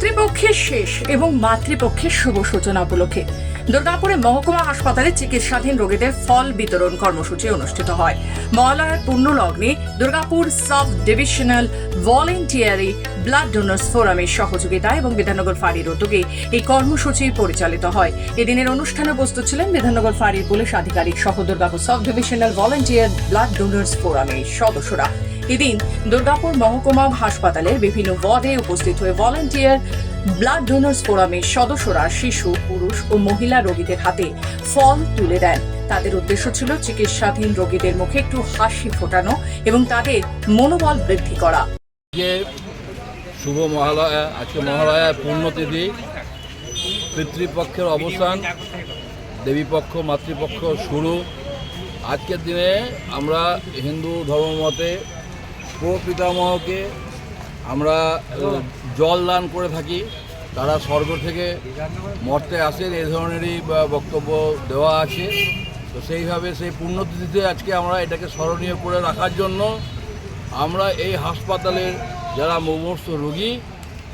পিতৃপক্ষের শেষ এবং মাতৃপক্ষের শুভ সূচনা উপলক্ষে। দুর্গাপুরে মহকুমা হাসপাতালে চিকিৎসাধীন রোগীদের ফল বিতরণ কর্মসূচি অনুষ্ঠিত হয়। মহালয়ার পূর্ণ লগ্নে Durgapur sub divisional voluntary blood donors ফোরামের সহযোগিতা এবং বিধাননগর ফাঁড়ির উদ্যোগে এই কর্মসূচি পরিচালিত হয়। এদিনের অনুষ্ঠানে উপস্থিত ছিলেন বিধাননগর ফাঁড়ির পুলিশ আধিকারিক সহ Durgapur sub divisional volunteer blood donors ফোরামের সদস্যরা। এদিন দুর্গাপুর মহকুমা হাসপাতালের বিভিন্ন ওয়ার্ডে উপস্থিত হয়ে ভলেন্টিয়ার ব্লাড ডোনার্স ফোরামের সদস্যরা শিশু, পুরুষ ও মহিলা রোগীদের হাতে ফল তুলে দেন। তাদের উদ্দেশ্য ছিল চিকিৎসাধীন রোগীদের মুখে একটু হাসি ফোটানো এবং তাদের মনোবল বৃদ্ধি করা। আজকে শুভ মহালয়া, আজকে মহালয়ার পূর্ণতিথি, পিতৃপক্ষের অবসান, দেবীপক্ষ, মাতৃপক্ষ শুরু। আজকের দিনে আমরা হিন্দু ধর্ম ধর্মমতে প্রপিতামহকে আমরা জল দান করে থাকি। তারা স্বর্গ থেকে মর্তে আসেন এই ধরনেরই বক্তব্য দেওয়া আছে। তো সেইভাবে সেই পুণ্যতিথিতে আজকে আমরা এটাকে স্মরণীয় করে রাখার জন্য আমরা এই হাসপাতালের যারা মুমূর্ষ রোগী,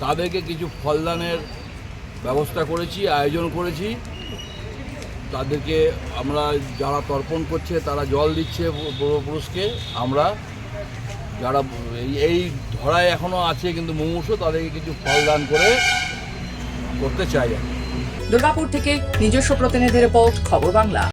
তাদেরকে কিছু ফলদানের ব্যবস্থা করেছি, আয়োজন করেছি। তাদেরকে আমরা যারা তর্পণ করছে, তারা জল দিচ্ছে পূর্বপুরুষকে আমরা যারা এই- এখনও এখনও আছে কিন্তু মুমূর্ষ, তাদেরকে কিছু ফল দান করে করতে চাই দুর্গাপুর থেকে নিজস্ব প্রতিনিধি রিপোর্ট খবর বাংলা।